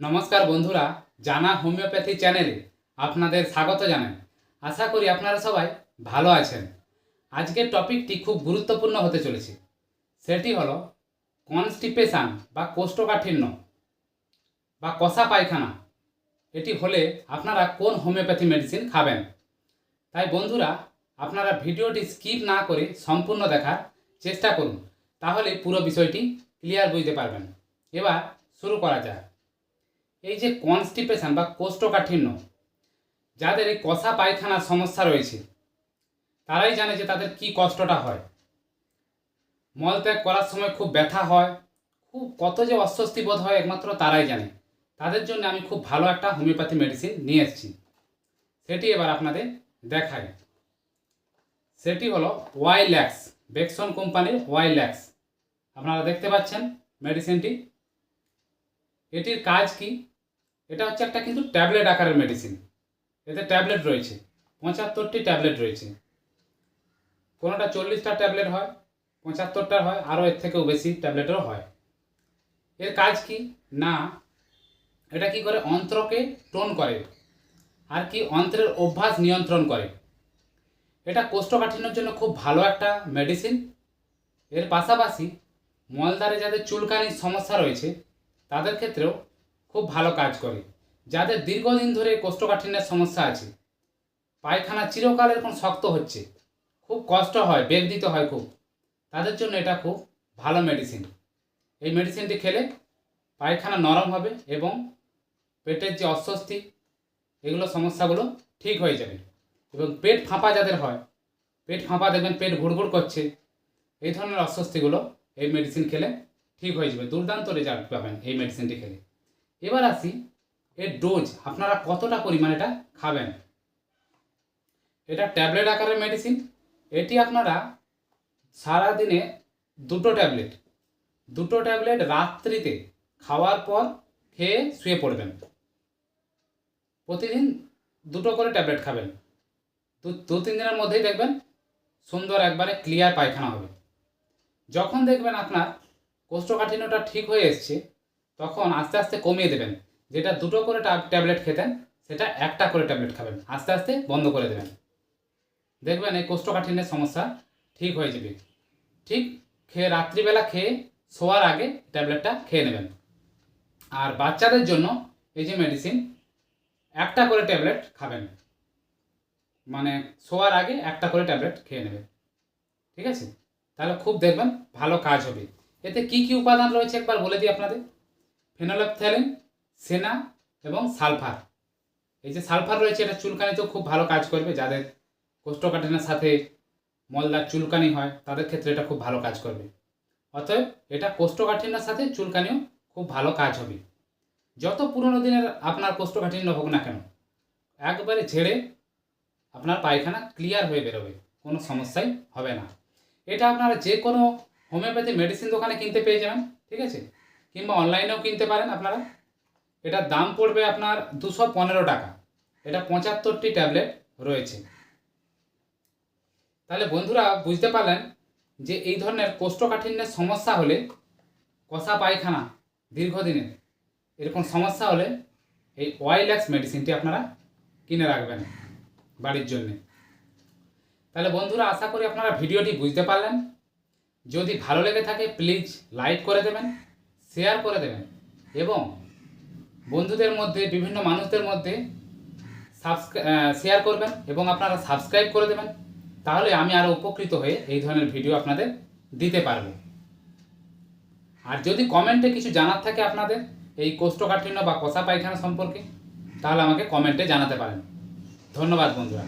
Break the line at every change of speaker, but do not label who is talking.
নমস্কার বন্ধুরা, জানা হোমিওপ্যাথি চ্যানেলে আপনাদের স্বাগত জানাই। আশা করি আপনারা সবাই ভালো আছেন। আজকের টপিকটি খুব গুরুত্বপূর্ণ হতে চলেছে। সেটি হলো কনস্টিপেশন বা কোষ্ঠকাঠিন্য বা কষা পায়খানা। এটি হলে আপনারা কোন হোমিওপ্যাথি মেডিসিন খাবেন? তাই বন্ধুরা, আপনারা ভিডিওটি স্কিপ না করে সম্পূর্ণ দেখার চেষ্টা করুন, তাহলে পুরো বিষয়টি ক্লিয়ার বুঝতে পারবেন। এবার শুরু করা যাক। এই যে কনস্টিপেশন বা কোষ্ঠকাঠিন্য, যাদের এই কষা পায়খানার সমস্যা রয়েছে, তারাই জানে যে তাদের কি কষ্টটা হয়। মলত্যাগ করার সময় খুব ব্যথা হয়, খুব কত যে অস্বস্তি বোধ হয় একমাত্র তারাই জানে। তাদের জন্য আমি খুব ভালো একটা হোমিওপ্যাথি মেডিসিন নিয়ে এসেছি। সেটি এবার আপনাদের দেখাই। সেটি হলো ওয়াইল্যাক্স বেক্সন কোম্পানির ওয়াইল্যাক্স আপনারা দেখতে পাচ্ছেন মেডিসিনটি এটির কাজ কি? এটা হচ্ছে একটা কিন্তু ট্যাবলেট আকারের মেডিসিন এতে ট্যাবলেট রয়েছে। পঁচাত্তরটি ট্যাবলেট রয়েছে। কোনোটা চল্লিশটা ট্যাবলেট হয়, পঁচাত্তরটার হয়, আরও এর থেকেও বেশি ট্যাবলেটেরও হয়। এর কাজ কি? না, এটা কি করে? অন্ত্রকে টোন করে আর কি অন্ত্রের অভ্যাস নিয়ন্ত্রণ করে। এটা কোষ্ঠকাঠিন্যর জন্য খুব ভালো একটা মেডিসিন এর পাশাপাশি মলদারে যাদের চুলকানির সমস্যা রয়েছে, তাদের ক্ষেত্রেও খুব ভালো কাজ করে। যাদের দীর্ঘদিন ধরে কোষ্ঠকাঠিন্যের সমস্যা আছে, পায়খানা চিরকাল এরকম শক্ত হচ্ছে, খুব কষ্ট হয়, বেগ দিতে হয় খুব। তাদের জন্য এটা খুব ভালো মেডিসিন এই মেডিসিনটি খেলে পায়খানা নরম হবে এবং পেটের যে অস্বস্তি, এগুলো সমস্যাগুলো ঠিক হয়ে যাবে। এবং পেট ফাঁপা যাদের হয়, পেট ফাঁপা দেখবেন পেট ঘুরঘুর করছে, এই ধরনের অস্বস্তিগুলো এই মেডিসিন খেলে ঠিক হয়ে যাবে। দুর্দান্ত রেজাল্ট পাবেন এই মেডিসিনটি খেলে। এবার আসি এর ডোজ আপনারা কতটা পরিমাণ এটা খাবেন? এটা ট্যাবলেট আকারের মেডিসিন এটি আপনারা সারাদিনে দুটো ট্যাবলেট দুটো ট্যাবলেট রাত্রিতে খাওয়ার পর খেয়ে শুয়ে পড়বেন। প্রতিদিন দুটো করে ট্যাবলেট খাবেন। দু দু, তিন দিনের মধ্যেই দেখবেন সুন্দর একবারে ক্লিয়ার পায়খানা হবে। যখন দেখবেন আপনার কোষ্ঠকাঠিন্যটা ঠিক হয়ে এসছে তখন আস্তে আস্তে কমিয়ে দেবেন। যেটা দুটো করে ট্যাবলেট খেতেন, সেটা একটা করে ট্যাবলেট খাবেন। আস্তে আস্তে বন্ধ করে দেবেন। দেখবেন এই কোষ্ঠকাঠিন্যের সমস্যা ঠিক হয়ে যাবে। ঠিক খেয়ে রাত্রিবেলা খেয়ে শোয়ার আগে ট্যাবলেটটা খেয়ে নেবেন। আর বাচ্চাদের জন্য এই যে মেডিসিন একটা করে ট্যাবলেট খাবেন। মানে শোয়ার আগে একটা করে ট্যাবলেট খেয়ে নেবেন। ঠিক আছে? তাহলে খুব দেখবেন ভালো কাজ হবে। এতে কি কি উপাদান রয়েছে একবার বলে দিই আপনাদের? ফেনোলেপথ্যালিন সেনা এবং সালফার এই যে সালফার রয়েছে, এটা চুলকানিতেও খুব ভালো কাজ করবে। যাদের কোষ্ঠকাঠিন্যের সাথে মলদার চুলকানি হয়, তাদের ক্ষেত্রে এটা খুব ভালো কাজ করবে। অতএব এটা কোষ্ঠকাঠিন্যের সাথে চুলকানিও খুব ভালো কাজ হবে। যত পুরনো দিনের আপনার কোষ্ঠকাঠিন্য হোক না কেন, একবারে ঝেড়ে আপনার পায়খানা ক্লিয়ার হয়ে বেরোবে, কোনো সমস্যাই হবে না। এটা আপনারা যে কোনো হোমিওপ্যাথি মেডিসিন দোকানে কিনতে পেয়ে যাবেন, ঠিক আছে? কিংবা অনলাইনেও কিনতে পারেন আপনারা। এটার দাম পড়বে আপনার দুশো পনেরো টাকা। এটা পঁচাত্তরটি ট্যাবলেট রয়েছে। তাহলে বন্ধুরা বুঝতে পারলেন যে এই ধরনের কোষ্ঠকাঠিন্যের সমস্যা হলে কষা পায়খানা দীর্ঘদিনের এরকম সমস্যা হলে এই ওয়াইল্যাক্স মেডিসিনটি আপনারা কিনে রাখবেন বাড়ির জন্যে। তাহলে বন্ধুরা আশা করি আপনারা ভিডিওটি বুঝতে পারলেন। যদি ভালো লেগে থাকে প্লিজ লাইক করে দেবেন। শেয়ার করে দেবেন। এবং বন্ধুদের মধ্যে, বিভিন্ন মানুষদের মধ্যে সাবস্ক্রাই শেয়ার করবেন এবং আপনারা সাবস্ক্রাইব করে দেবেন। তাহলে আমি আরও উপকৃত হয়ে এই ধরনের ভিডিও আপনাদের দিতে পারব। আর যদি কমেন্টে কিছু জানার থাকে আপনাদের, এই কোষ্ঠকাঠিন্য বা কষা পায়খানা সম্পর্কে, তাহলে আমাকে কমেন্টে জানাতে পারেন। ধন্যবাদ বন্ধুরা।